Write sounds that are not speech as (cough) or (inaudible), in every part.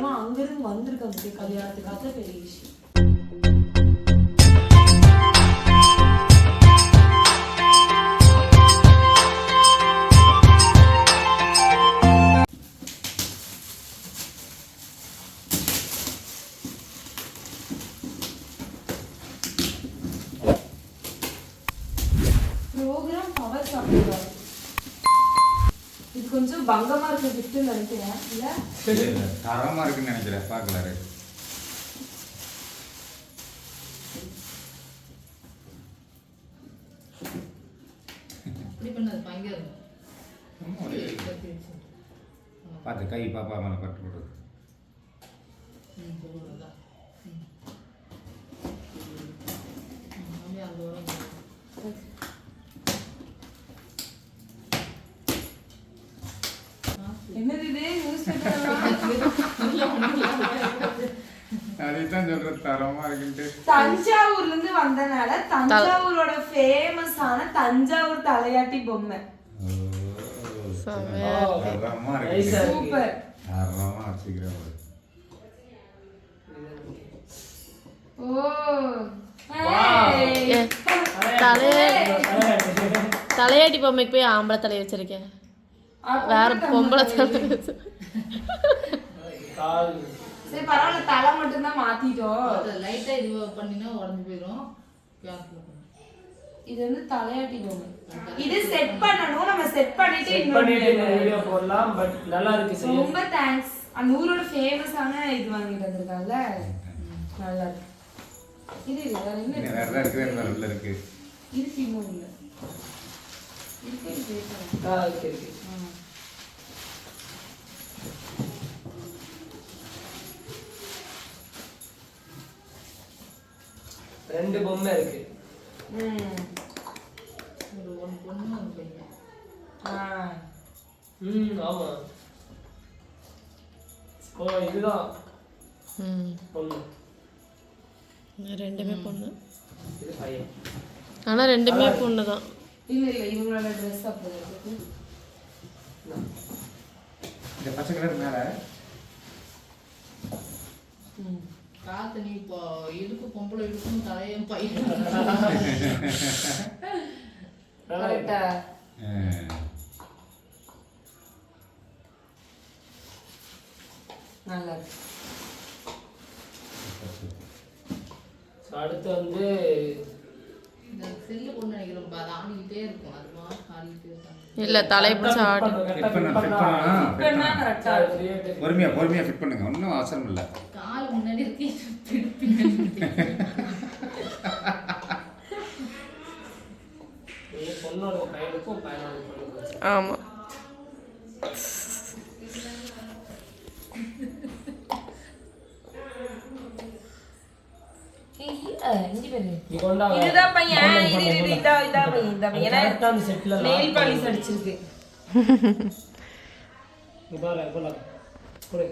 தூரமா அங்கிருந்து வந்திருக்காங்க கல்யாணத்துக்காக பெரிய விஷயம். கொஞ்சம் பங்கமா இருக்க கிஃப்ட்னு நினைக்கிறேன். இல்ல? தரமா இருக்குன்னு நினைக்கிறேன். பார்க்கலாரு இப்படி பண்ணாது பயங்கரம் பார்த்து கை பாப்பா மேலே பட்டு விடுறது ம் சொல்லுறதா ம் அப்படியே அந்த உரம் என்னது இது நியூஸ் பேப்பர் அதைத்தான் சொல்றது தரமா இருக்குன்ட்டு. தஞ்சாவூர்ல இருந்து வந்தனால தஞ்சாவூரோட ஃபேமஸான தஞ்சாவூர் தலையாட்டி பொம்மை. தரமா இருக்கு. சூப்பர் தரமா வச்சுக்கிறேன் பாரு. ஓ. ஏ, தலைய தலையாட்டி பொம்மைக்கு போய் ஆம்பளை தலையை வச்சிருக்கேன். வேற பொம்பளை தலை சரி பரவாயில்ல தலை மட்டும் தான் மாத்திட்டோம் அதை லைட்டாக இது பண்ணினா உடஞ்சி போயிடும் இது வந்து தலையாட்டி பொம்மை இது செட் பண்ணணும் நம்ம செட் பண்ணிட்டு செட் பண்ணிட்டு இந்த இன்னொரு வீடியோ போடலாம் பட் நல்லா இருக்கு செய்ய. ரொம்ப தேங்க்ஸ் அந்த ஊரோட ஃபேமஸான இது வாங்கிட்டு வந்திருக்காங்கல்ல? நல்லா இருக்கு. இது வேற என்ன? வேற வேற உள்ள இருக்கு. இல்ல. இருக்கு, இருக்கு. ஆ, இருக்கு, இருக்கு. ரெண்டு பொம்மை இருக்கு. ம். ஒரு பொண்ணு ஒரு பையன். ம் ஆமா. ஓ இதுதான். ம். பொண்ணு ரெண்டுமே பொண்ணு. இது பையன். ஆனா ரெண்டுமே பொண்ணு தான் இல்ல இல்ல இவங்களோட ட்ரெஸ் அப்படி இருக்கு. இந்த பச்சை கலர் மேல ம். காத்து நீ இப்போ இடுப்பு பொம்பளை இடுப்பும் தலையும் பையன். கரெக்டா. நல்லா அடுத்து வந்து இந்த செல்லு கொண்டு நினைக்கிறோம் அது ஆடிக்கிட்டே இருக்கும் அது இல்ல தலையை பிடிச்சி ஆடி ஃபிட் பண்ண ஃபிட் பண்ணா. பொறுமையா பொறுமையா ஃபிட் பண்ணுங்க. ஒன்றும் அவசரம் இல்லை. கால் முன்னாடி இருக்கு பிடிப்பிங்க இது பொண்ணோட பையனுக்கும் பையனோட பொண்ணுக்கும் ஆமா இல்ல இங்க பாரு நீ கொண்டா வா. இதுதான் பையன். இது இது பையன் இந்த பையன். Nail polish. அடிச்சிருக்கு.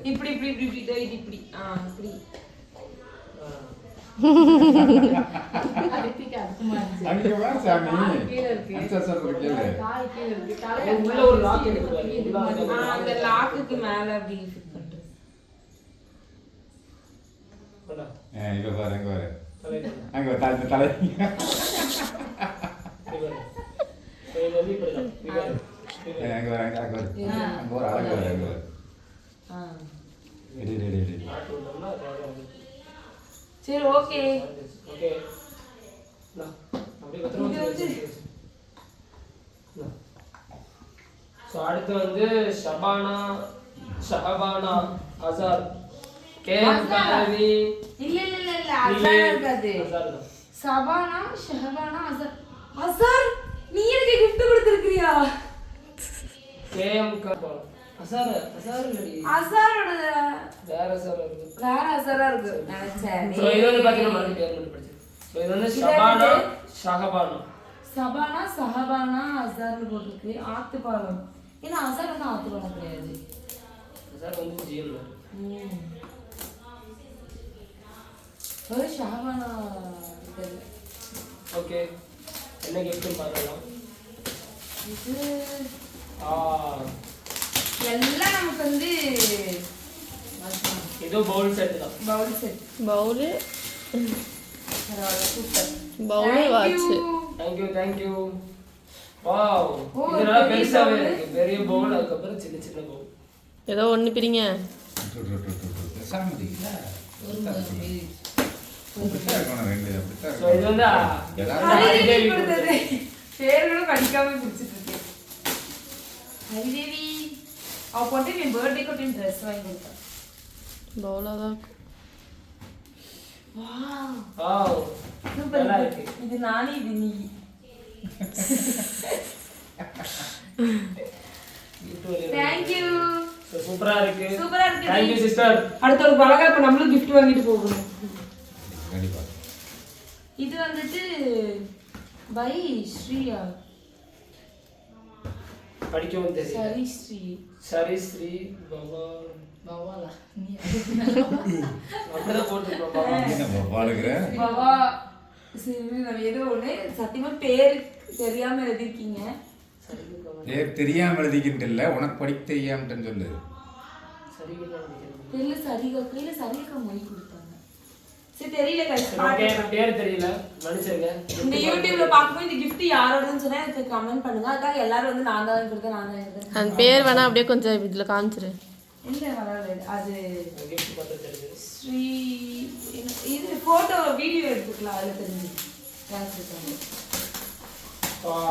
இப்படி இப்படி இதோ ஆ மேல அப்படி ஃபிட் பண்றது கொண்டா. ஆ, இங்க பாரு அங்க பாரு. அங்க தலை தலை. அங்க பாரு அங்க வந்து. சரி ஓகே. So, அடுத்து வந்து ஷபானா ஷஹபானா அசார் கே அசாரா? கலவி இல்ல இல்ல. இல்ல இல்ல அசார் இருக்காது சபானா ஷஹபானா அசார். அசார் நீ எனக்கு gift கொடுத்திருக்கியா கேஎம் கபால் அசார் அசார் இல்லடி. அசாரோட வேற அசார் இருக்கு. வேற அசாரா இருக்கு. நினைச்சேன் ஸோ இது வந்து பார்த்தீங்கன்னா மறுபடியும் பேர் மட்டும் படிச்சு. ஸோ இது வந்து இது ஷபானா ஷஹபானா. சபானா சஹபானா அசார்னு போட்டிருக்கு. ஆத்துப்பாலம். ஏன்னா அசார் வந்து ஆத்துப்பாலம் கிடையாது. அசார் வந்து ஜிஎம் இது ஓகே என்ன கிஃப்ட்னு பார்க்கலாம். இது ஆ. எல்லாம் நமக்கு வந்து இதோ பவுல் செட் தான். Bowl set bowl super bowl watch thank you thank you wow ஓ, இது நல்லா பெரிய பெருசாவே bowl. இருக்கு. பெரிய பவுல் அதுக்கப்புறம் சின்ன சின்ன பவுல் ஏதோ ஒன்று பிரிங்க. டு, டு, டு. பேசாம இருக்கீங்களா? ஒரு மாதிரி அப்படித்தான் இருக்கணும் ரெண்டு, அப்படித்தான் ஸோ இது வந்து இருக்கணும். எல்லாரும் ஹரிதேவி ஹரிதேவி கொடுத்தது பேர்களும் படிக்காம குடிச்சிட்டு இருக்கேன் ஹரிதேவி அவ போட்டு என் பர்த்டே கொட்டி ட்ரெஸ் வாங்கி கொடுத்தா பவுலாக தான் இருக்கும் வாவ் சூப்பர் நல்லா இருக்கு இது நானே இது நீ தேங்க்யூ சூப்பரா இருக்கு சூப்பரா இருக்கு தேங்க்யூ சிஸ்டர் அடுத்த ஒரு பழகா இப்ப நம்மளும் gift வாங்கிட்டு போகணும் பை ஸ்ரீயா? படிக்கவும் தெரியும் சரி ஸ்ரீ. சரி ஸ்ரீ பாபா பவாலா. நீ (laughs) அப்படிதான் போட்டுருக்கோம் சரி நம்ம ஏதோ ஒண்ணு. சத்தியமா பேர் தெரியாம எழுதிருக்கீங்க சரி பேர் தெரியாம எழுதிக்கிட்டு இல்ல உனக்கு படிக்க தெரியாமட்டுன்னு சொல்லு. சரி தெரியல சரிகா கையில சரிகா மொழி கொடுத்தாங்க சரி தெரியல பேர் தெரியல. இந்த யூடியூப்ல பாக்கும்போது இந்த gift யாரோடன்னு சொன்னா எனக்கு கமெண்ட் பண்ணுங்க. அதான் எல்லாரும் வந்து நான் தான் கொடுத்தேன் அந்த பேர் வேணா அப்படியே கொஞ்சம் இதுல காமிச்சிரு. இல்ல அது ஸ்ரீ இது போட்டோ வீடியோ எடுத்துக்கலாம் அதுல தெரியுது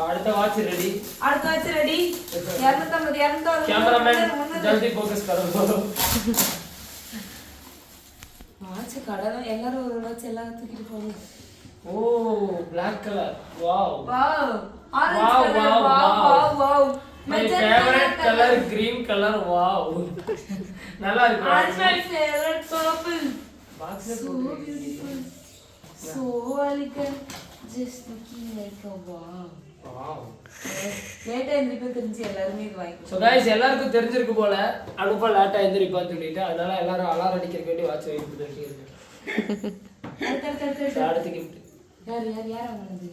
அடுத்த வாட்ச் ரெடி அடுத்த வாட்ச் ரெடி 250 250 கேமராமேன் ஜல்தி ஃபோக்கஸ் கரோ வாட்ச் கடை எல்லாரும் ஒரு வாட்ச் எல்லாம் தூக்கிட்டு போங்க ஓ black colour wow wow orange colour wow. Wow wow my favourite colour green colour wow நல்லா இருக்கு ஆரஞ்சு மை ஃபேவரட் பர்பிள் பாக்ஸ்ல so beautiful. So elegant just looking like a wow. Wow லேட்டா எந்திரிப்பேன் தெரிஞ்சு எல்லாருமே இது வாங்கி ஸோ கைஸ் எல்லாருக்கும் தெரிஞ்சிருக்கு போல. அனுப்ப லேட்டா எந்திரிப்பான்னு சொல்லிட்டு அதனால எல்லாரும் அலாரம் அடிக்கிறதுக்கு வேண்டி வாட்ச் வாங்கி அடுத்து அடுத்து அடுத்து So, அடுத்து அடுத்த கிஃப்ட் யார் யார் யார் வாங்கினது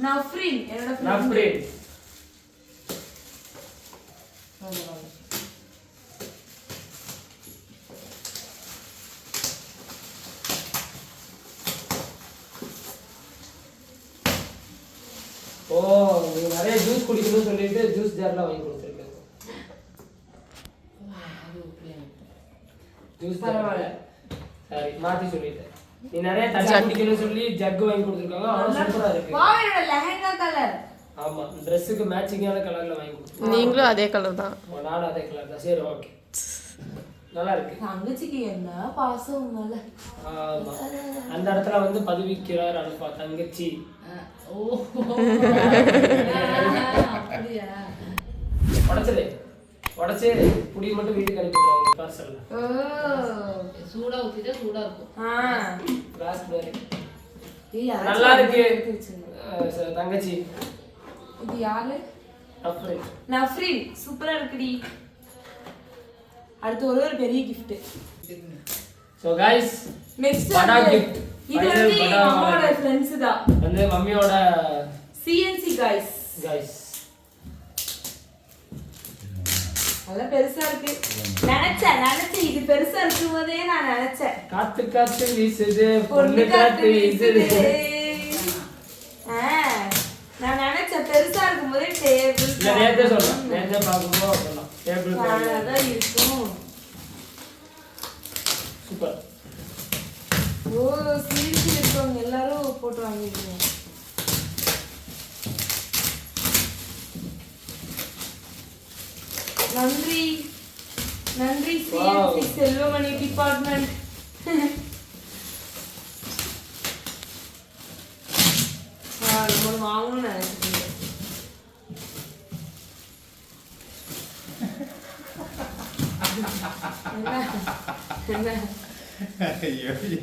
நான் ஃப்ரீ என்னோட நான் friend. ஃப்ரேம் வாங்க, வாங்க. ஓ நீங்க நிறைய ஜூஸ் குடிக்கணும்னு சொல்லிட்டு ஜூஸ் ஜார்லாம் வாங்கி கொடுத்துருக்கேன் அது அப்படியே ஜூஸ் பரவாயில்ல. சரி மாத்தி சொல்லிட்டேன். நீ நிறைய தண்ணி குடிக்கணும்னு சொல்லி ஜக் வாங்கி கொடுத்துருக்காங்க. அவ்வளோ சூப்பரா இருக்கு. வா என்னோட லெஹங்கா கலர் ஆமா ட்ரெஸ்ஸுக்கு மேட்சிங்கான கலர்ல வாங்கி கொடுத்துருக்காங்க. நீங்களும் அதே கலர் தான். ஓ, நானும் அதே கலர் தான். சரி ஓகே நல்லா இருக்கு. தங்கச்சிக்கு என்ன பாசம் ஆமா. அந்த இடத்துல வந்து பதிவிக்கிறார் அனுப்பா தங்கச்சி. ஓ (laughs) அப்படியா? உடச்சு புடி மட்டும் வீட்டுக்கு அனுப்பிடுறாங்க பார்சல்ல ஓ சூடா ஊத்திட்டா சூடா இருக்கும். ஏய், யாராச்சும் நல்லா இருக்கு. ச- தங்கச்சி. இது யாரு? அப்புறம் நஃப்ரீன். சூப்பரா இருக்குடி. அடுத்து ஒரு ஒரு பெரிய gift. ஸோ கைஸ் நெக்ஸ்ட் படா gift. இது வந்து gift. ஃப்ரெண்ட்ஸ் தான். வந்து மம்மியோட சிஎன்சி guys. கைஸ் நல்லா பெருசா இருக்கு. நினைச்சேன் நினைச்சேன் இது பெருசா இருக்கும் போதே நான் நினைச்சேன். காத்து காத்து வீசுது பொண்ணு காத்து வீசுது. நான் நினைச்சேன் பெருசா இருக்கும் போதே டேபிள் நேத்தே சொல்லலாம் நேத்தே பார்க்கும்போது சொல்லலாம் டேபிள் தான் இருக்கும். சூப்பர். ஓ சிரிச்சு இருக்கவங்க எல்லாரும் போட்டு வாங்கிருக்கீங்க நன்றி. நன்றி சிஎன்சி செல்வமணி டிபார்ட்மெண்ட். நம்ம வாங்கணும்னு நினைச்சிட்டீங்க. என்ன? என்ன? ஐயோ, ஐயோ.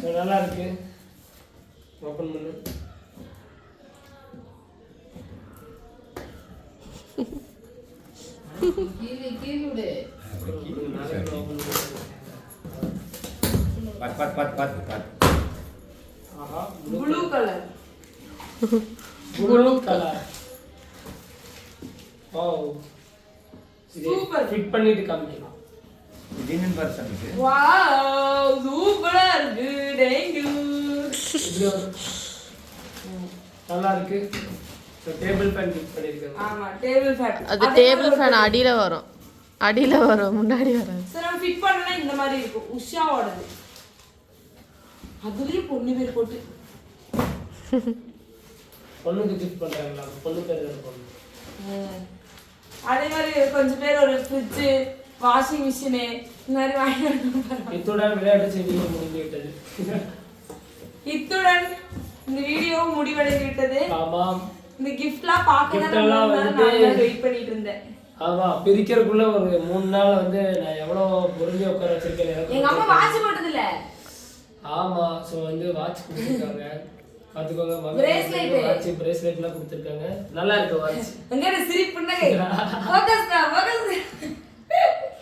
ஸோ நல்லா இருக்கு ஓப்பன் பண்ணு. (laughs) ப்ளூ கலர் ப்ளூ கலர் ஓ Super. ஃபிட் பண்ணிட்டு காமிக்கலாம். பர்சனுக்கு வாவ் சூப்பரா இருக்கு தேங்க் யூ நல்லா இருக்கு. டேபிள் ஃபேன் ஃபிட் பண்ணியிருக்காங்க ஆமா டேபிள் ஃபேன் அது டேபிள் ஃபேன் அடியில வரும். அடியில வரும் முன்னாடி வராது. சரி நம்ம ஃபிட் பண்ணனா இந்த மாதிரி இருக்கும். உஷாவோடது. அதுலயும் பொண்ணு பேர் போட்டு. (laughs) பொண்ணுக்கு கிஃப்ட் பண்றாங்களா? பொண்ணு பேர் பொண்ணு ம். அதே மாதிரி கொஞ்சம் பேர் ஒரு ஃப்ரிட்ஜ் வாஷிங் மிஷினு இந்த மாதிரி வாங்கி. இத்துடன் விளையாட்டு செய்திகள் முடிந்து விட்டது (laughs) இத்துடன் இந்த வீடியோ முடிவடைந்து விட்டது ஆமாம். இந்த கிஃப்ட்லாம் பார்க்க Gift தான் எல்லாம் நான் வெயிட் பண்ணிட்டு இருந்தேன். ஆமா பிரிக்கிறதுக்குள்ள ஒரு மூணு நாள் வந்து நான் எவ்வளவு பொருந்தி உட்கார வச்சிருக்கேன் எனக்கு எங்க அம்மா வாட்ச் போட்டது இல்ல ஆமா ஸோ வந்து வாட்ச் கொடுத்துருக்காங்க. பார்த்துக்கோங்க. Bracelet. வாட்ச் பிரேஸ்லெட்லாம் கொடுத்துருக்காங்க. நல்லா இருக்கு வாட்ச் எங்க சிரிப்புன்னா. ஃபோக்கஸ் ஃபோக்கஸ் ஸோ வாட்ச்லாம் கொடுத்துருக்காங்க சூப்பரா இருக்கு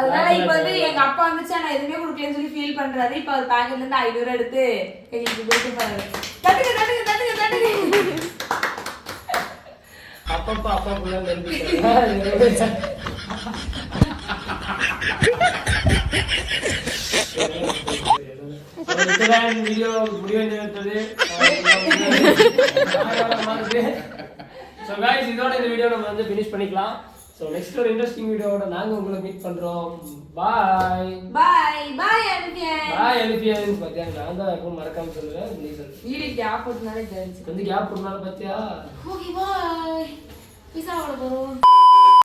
அதனால இப்ப வந்து. எங்க அப்பா வந்துச்சு நான் எதுவுமே கொடுக்கலன்னு சொல்லி ஃபீல் பண்றாரு. இப்ப அவர் பேக்கெட்ல இருந்து ஐநூறு எடுத்து எங்களுக்கு கொடுத்து போறாரு தட்டுங்க தட்டுங்க தட்டுங்க தட்டுங்க. அப்பப்பா அப்பாக்குள்ள நம்பிக்கை வீடியோ முடிவு (laughs) இதோட இந்த வீடியோ நம்ம வந்து ஃபினிஷ் பண்ணிக்கலாம். ஸோ நெக்ஸ்ட் ஒரு இன்ட்ரெஸ்டிங் வீடியோவோட நாங்கள் உங்களை மீட் பண்ணுறோம் பாய் பாய் பாய் அனுப்பியன் பாய் எலிபியன்ஸ் பார்த்தியா நான் தான் எப்பவும் மறக்காம சொல்லுவேன். நீ சொல்லு. வீடு கேப் போட்டனால தெரிஞ்சு வந்து கேப் போடுறதுனால பார்த்தியா ஓகே பாய் பீஸா போட போறோம்